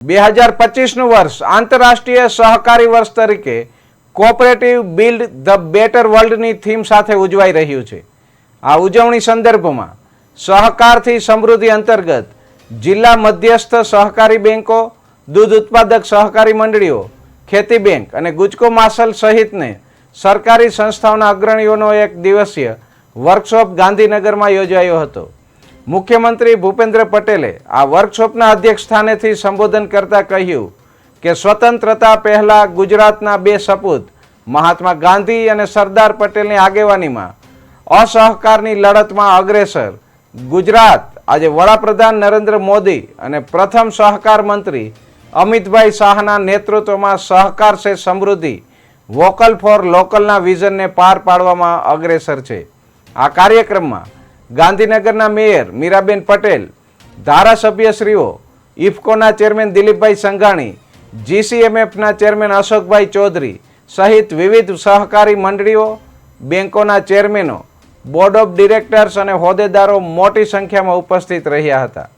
બે હજાર પચીસનું વર્ષ આંતરરાષ્ટ્રીય સહકારી વર્ષ તરીકે કોઓપરેટિવ બિલ્ડ ધ બેટર વર્લ્ડની થીમ સાથે ઉજવાઈ રહ્યું છે. આ ઉજવણી સંદર્ભમાં સહકારથી સમૃદ્ધિ અંતર્ગત જિલ્લા મધ્યસ્થ સહકારી બેન્કો દૂધ ઉત્પાદક સહકારી મંડળીઓ, ખેતી બેંક અને ગુજકો માસલ સહિતને સરકારી સંસ્થાઓના અગ્રણીઓનો એક દિવસીય વર્કશોપ ગાંધીનગરમાં યોજાયો હતો. મુખ્યમંત્રી ભૂપેન્દ્ર પટેલે આ વર્કશોપના અધ્યક્ષ સ્થાનેથી સંબોધન કરતા કહ્યું કે સ્વતંત્રતા પહેલા ગુજરાતના બે સપૂત, મહાત્મા ગાંધી અને સરદાર પટેલની આગેવાનીમાં અસહકારની લડતમાં અગ્રેસર ગુજરાત આજે વડાપ્રધાન નરેન્દ્ર મોદી અને પ્રથમ સહકાર મંત્રી અમિતભાઈ શાહના નેતૃત્વમાં સહકાર છે સમૃદ્ધિ, વોકલ ફોર લોકલના વિઝનને પાર પાડવામાં અગ્રેસર છે. આ કાર્યક્રમમાં ગાંધીનગરના મેયર મીરાબેન પટેલ, ધારાસભ્યશ્રીઓ ઇફકોના ચેરમેન દિલીપભાઈ સંઘાણી, જીસીએમએફના ચેરમેન અશોકભાઈ ચૌધરી સહિત વિવિધ સહકારી મંડળીઓ, બેંકોના ચેરમેનો, બોર્ડ ઓફ ડિરેક્ટર્સ અને હોદ્દેદારો મોટી સંખ્યામાં ઉપસ્થિત રહ્યા હતા.